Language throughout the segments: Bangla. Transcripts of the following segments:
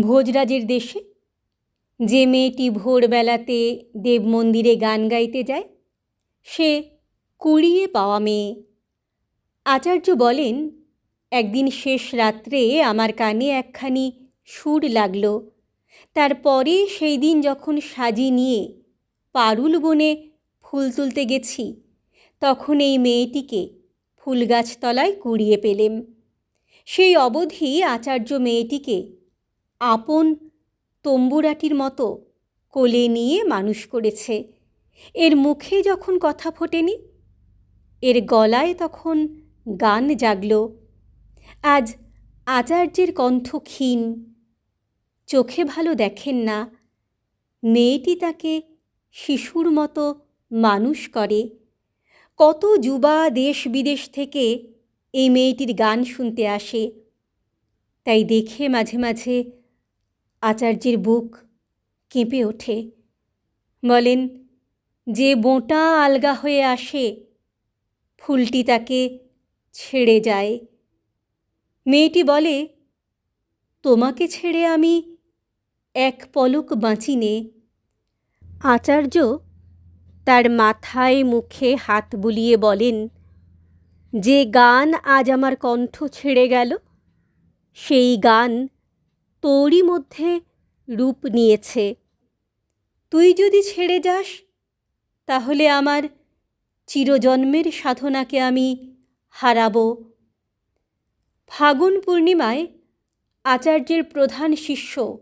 ভোজরাজের দেশে? যে মেয়েটি ভোরবেলাতে দেব মন্দিরে গান গাইতে যায়, সে কুড়িয়ে পাওয়া মেয়ে। আচার্য বলেন, একদিন শেষ রাত্রে আমার কানে একখানি সুর লাগল। তারপরে সেই দিন যখন সাজি নিয়ে পারুল বনে ফুল তুলতে গেছি, তখন এই মেয়েটিকে ফুলগাছতলায় কুড়িয়ে পেলেম। সেই অবধি আচার্য মেয়েটিকে আপন তম্বুরাটির মতো কোলে নিয়ে মানুষ করেছে। এর মুখে যখন কথা ফোটেনি, এর গলায় তখন গান জাগল। আজ আচার্যের কণ্ঠ ক্ষীণ, চোখে ভালো দেখেন না। মেয়েটি তাকে শিশুর মতো মানুষ করে। কত যুবা দেশ বিদেশ থেকে এই মেয়েটির গান শুনতে আসে। তাই দেখে মাঝে মাঝে আচার্যের বুক কেঁপে ওঠে। বলেন, যে বোঁটা আলগা হয়ে আসে, ফুলটি তাকে ছেড়ে যায়। মেয়েটি বলে, তোমাকে ছেড়ে আমি এক পলক বাঁচি নে। আচার্য তার মাথায় মুখে হাত বুলিয়ে বলেন, যে গান আজ আমার কণ্ঠ ছেড়ে গেল, সেই গান তোরই মধ্যে রূপ নিয়েছে। তুই যদি ছেড়ে যাস, তাহলে আমার চিরজন্মের সাধনাকে আমি হারাব। ফাগুন পূর্ণিমায় আচার্যের প্রধান শিষ্য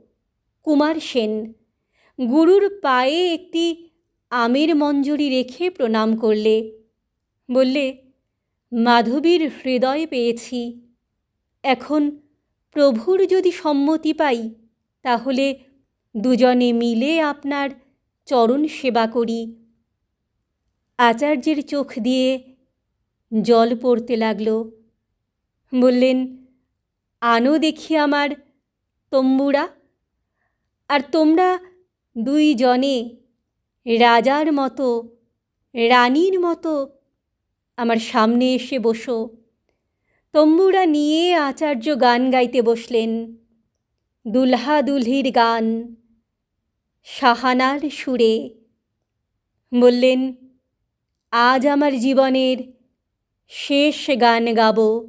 কুমার সেন গুরুর পায়ে একটি আমের মঞ্জরি রেখে প্রণাম করলে। বললে, মাধবীর হৃদয় পেয়েছি, এখন প্রভুর যদি সম্মতি পাই, তাহলে দুজনে মিলে আপনার চরণ সেবা করি। আচার্যের চোখ দিয়ে জল পড়তে লাগল। বললেন, আনো দেখি আমার তম্বুরা। আর তোমরা দুই জনে রাজার মতো, রানীর মতো আমার সামনে এসে বসো। তম্বুরা নিয়ে আচার্য গান গাইতে বসলেন। দুলহা দুলহির গান সাহানার সুরে। বললেন, আজ আমার জীবনের শেষ গান গাব।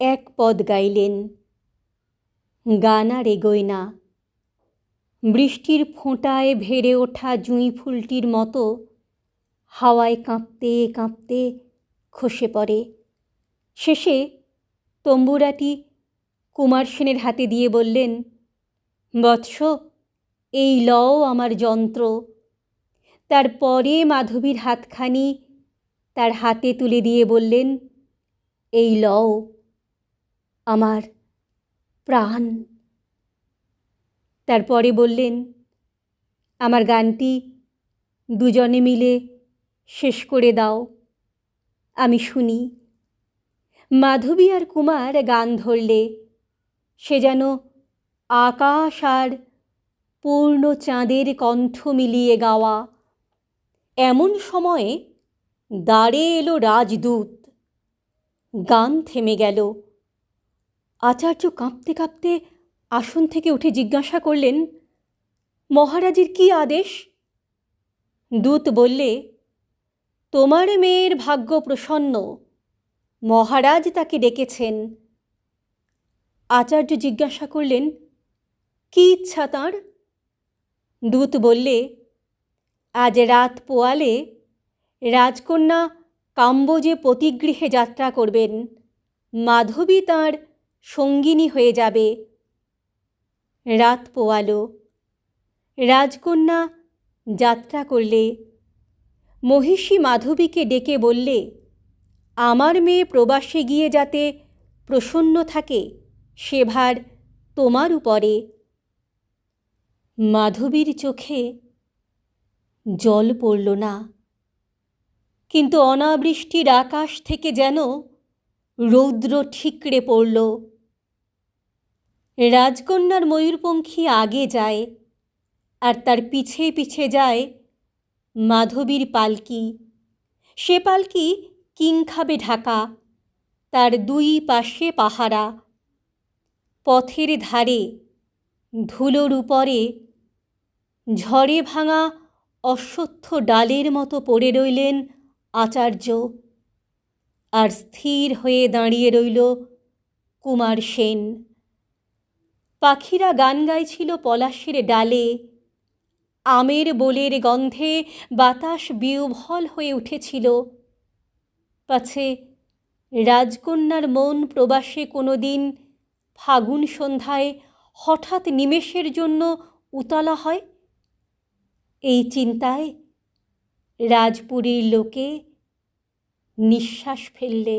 এক পদ গাইলেন গান আর এগোয় না। বৃষ্টির ফোঁটায় ভেড়ে ওঠা জুঁই ফুলটির মতো হাওয়ায় কাঁপতে কাঁপতে খসে পড়ে। শেষে তম্বুরাটি কুমার সেনের হাতে দিয়ে বললেন, বৎস, এই লও আমার যন্ত্র। তারপরে মাধবীর হাতখানি তার হাতে তুলে দিয়ে বললেন, এই লও আমার প্রাণ। তারপরে বললেন, আমার গানটি দুজনে মিলে শেষ করে দাও, আমি শুনি। মাধবী আর কুমার গান ধরলে, সে যেন আকাশ আর পূর্ণ চাঁদের কণ্ঠ মিলিয়ে গাওয়া। এমন সময়ে দাঁড়ে এলো রাজদূত, গান থেমে গেল। আচার্য কাঁপতে কাঁপতে আসন থেকে উঠে জিজ্ঞাসা করলেন, মহারাজের কি আদেশ? দূত বললে, তোমার মেয়ের ভাগ্য প্রসন্ন। মহারাজ তাকে ডেকেছেন। আচার্য জিজ্ঞাসা করলেন, কি ইচ্ছা তাঁর? দূত বললে, আজ রাত পোয়ালে রাজকন্যা কাম্বোজে পতিগৃহে যাত্রা করবেন। মাধবী তাঁর সঙ্গিনী হয়ে যাবে। রাত পোয়ালো। রাজকন্যা যাত্রা করলে। মহিষী মাধবীকে ডেকে বললে আমার মেয়ে প্রবাসে গিয়ে যাতে প্রসন্ন থাকে, সে ভার তোমার উপরে। মাধবীর চোখে জল পড়ল না, কিন্তু অনাবৃষ্টির আকাশ থেকে যেন রৌদ্র ঠিকরে পড়ল। রাজকন্যার ময়ূরপঙ্খী আগে যায়, আর তার পিছে পিছে যায় মাধবীর পালকি। সে পালকি কিংখাবে ঢাকা, তার দুই পাশে পাহারা। পথের ধারে, ধুলোর উপরে, ঝড়ে ভাঙা অশ্বত্থ ডালের মতো পড়ে রইলেন আচার্য। আর স্থির হয়ে দাঁড়িয়ে রইল কুমার সেন। পাখিরা গান গাইছিল পলাশের ডালে। আমের বোলের গন্ধে বাতাস বিউভল হয়ে উঠেছিল। পাছে রাজকন্যার মন প্রবাসে কোনো দিন ফাগুন সন্ধ্যায় হঠাৎ নিমেষের জন্য উতলা হয়? এই চিন্তায় রাজপুরীর লোকে নিঃশ্বাস ফেললে